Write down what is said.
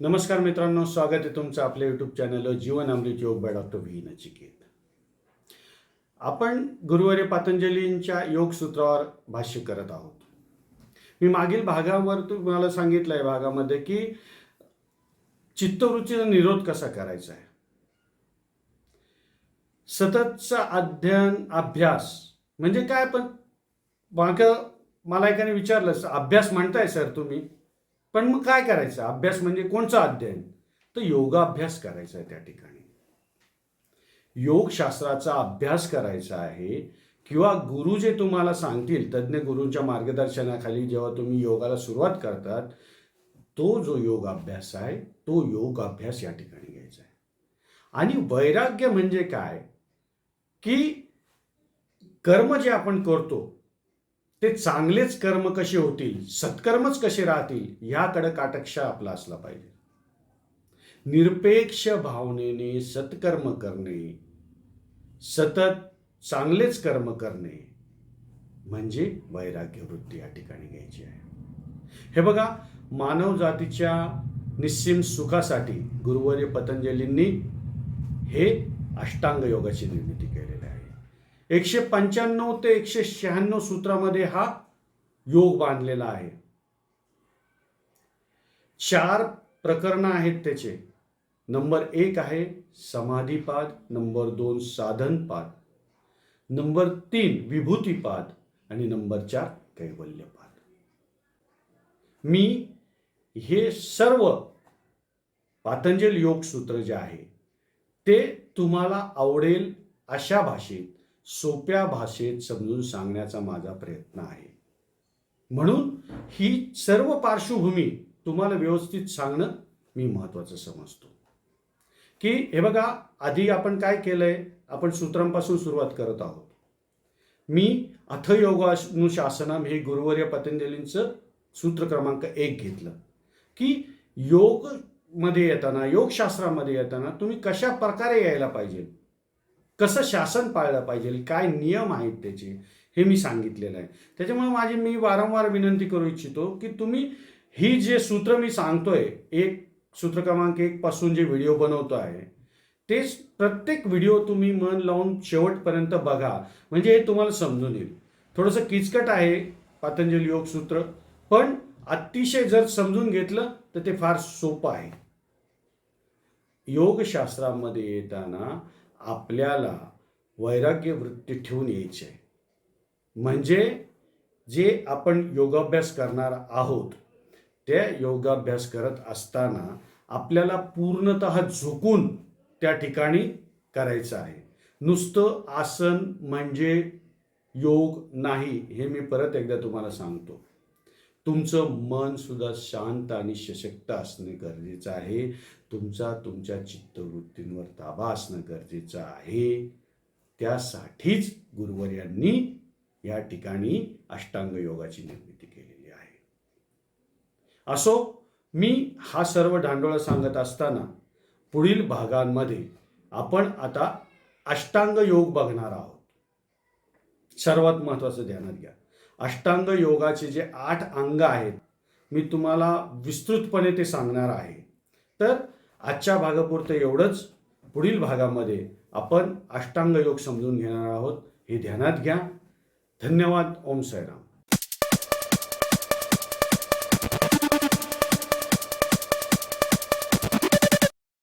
नमस्कार मित्रांनो स्वागत आहे तुमचं आपल्या यूट्यूब चॅनल जीवन अमृत योग बाय डॉक्टर व्ही नचिकेत. आपण गुरुवारी पतंजलींच्या योग सूत्रावर भाष्य करत आहोत. मी मागील भागावर तुम्हाला सांगितलं आहे भागामध्ये की चित्तवृत्तीचा निरोध कसा करायचा आहे. सततचा अध्ययन अभ्यास म्हणजे काय पण मागं मला एकाने विचारलं "सर, अभ्यास म्हणताय सर तुम्ही. पण मग काय करायचं? अभ्यास म्हणजे कोणचा अध्ययन? तर योगाभ्यास करायचा आहे त्या ठिकाणी. योगशास्त्राचा अभ्यास करायचा आहे किंवा गुरु जे तुम्हाला सांगतील तज्ज्ञ गुरूंच्या मार्गदर्शनाखाली जेव्हा तुम्ही योगाला सुरुवात करतात तो जो योग अभ्यास आहे तो योग अभ्यास या ठिकाणी घ्यायचा आहे. आणि वैराग्य म्हणजे काय? की कर्म जे आपण करतो ते चांगलेच कर्म कसे होतील सत्कर्मच कसे राहतील ह्याकडे काटक्ष आपला असला पाहिजे. निरपेक्ष भावनेने सत्कर्म करणे सतत चांगलेच कर्म करणे म्हणजे वैराग्य वृत्ती या ठिकाणी घ्यायची आहे. हे बघा मानव जातीच्या निस्सीम सुखासाठी गुरुवर्य पतंजलींनी हे अष्टांग योगाची निर्मिती केली. एकशे पंच्याण्णव ते एकशे शहाण्णव सूत्रामध्ये हा योग बांधलेला आहे. चार प्रकरणं आहेत त्याचे. नंबर एक आहे समाधीपाद नंबर दोन साधनपाद नंबर तीन विभूतीपाद आणि नंबर चार कैवल्यपाद. मी हे सर्व पातंजल योग सूत्र जे आहे ते तुम्हाला आवडेल अशा भाषेत सोप्या भाषेत समजून सांगण्याचा माझा प्रयत्न आहे. म्हणून ही सर्व पार्श्वभूमी तुम्हाला व्यवस्थित सांगणं मी महत्त्वाचं समजतो. की हे बघा आधी आपण काय केलंय? आपण सूत्रांपासून सुरुवात करत आहोत. मी अथयोगानुशासनम हे गुरुवर्य पतंजलींचं सूत्र क्रमांक एक घेतलं. की योगमध्ये येताना योगशास्त्रामध्ये येताना तुम्ही कशा प्रकारे यायला पाहिजे? कसं शासन पाळलं पाहिजे काय नियम आहेत त्याचे हे मी सांगितलेलं आहे. त्याच्यामुळे माझी मी वारंवार विनंती करू इच्छितो की तुम्ही ही जे सूत्र मी सांगतोय एक सूत्र क्रमांक एक पासून जे व्हिडिओ बनवतो आहे तेच प्रत्येक व्हिडिओ तुम्ही मन लावून शेवटपर्यंत बघा. म्हणजे हे तुम्हाला समजून येईल. थोडंसं किचकट आहे पातंजली योग सूत्र पण अतिशय जर समजून घेतलं तर ते फार सोपं आहे. योगशास्त्रामध्ये येताना आपल्याला वैराग्य वृत्ती ठेवून यायची. आहे म्हणजे जे आपण योगाभ्यास करणार आहोत त्या योगाभ्यास करत असताना आपल्याला पूर्णत झुकून त्या ठिकाणी करायचं आहे. नुसतं आसन म्हणजे योग नाही हे मी परत एकदा तुम्हाला सांगतो. तुमचं मन सुद्धा शांत आणि सशक्त असणे गरजेचं आहे. तुमचा तुमच्या चित्तवृत्तींवर ताबा असणं गरजेचं आहे. त्यासाठीच गुरुवर्यांनी या ठिकाणी अष्टांग योगाची निर्मिती केलेली आहे. असो मी हा सर्व ढांडोळा सांगत असताना पुढील भागांमध्ये आपण आता अष्टांग योग बघणार आहोत. सर्वात महत्त्वाचं ध्यानात घ्या. अष्टांग योगाचे जे आठ अंग आहेत मी तुम्हाला विस्तृतपणे ते सांगणार आहे. तर आजच्या भागापुरतं एवढंच. पुढील भागामध्ये आपण अष्टांग योग समजून घेणार आहोत. हे ध्यानात घ्या. धन्यवाद. ओम साईराम.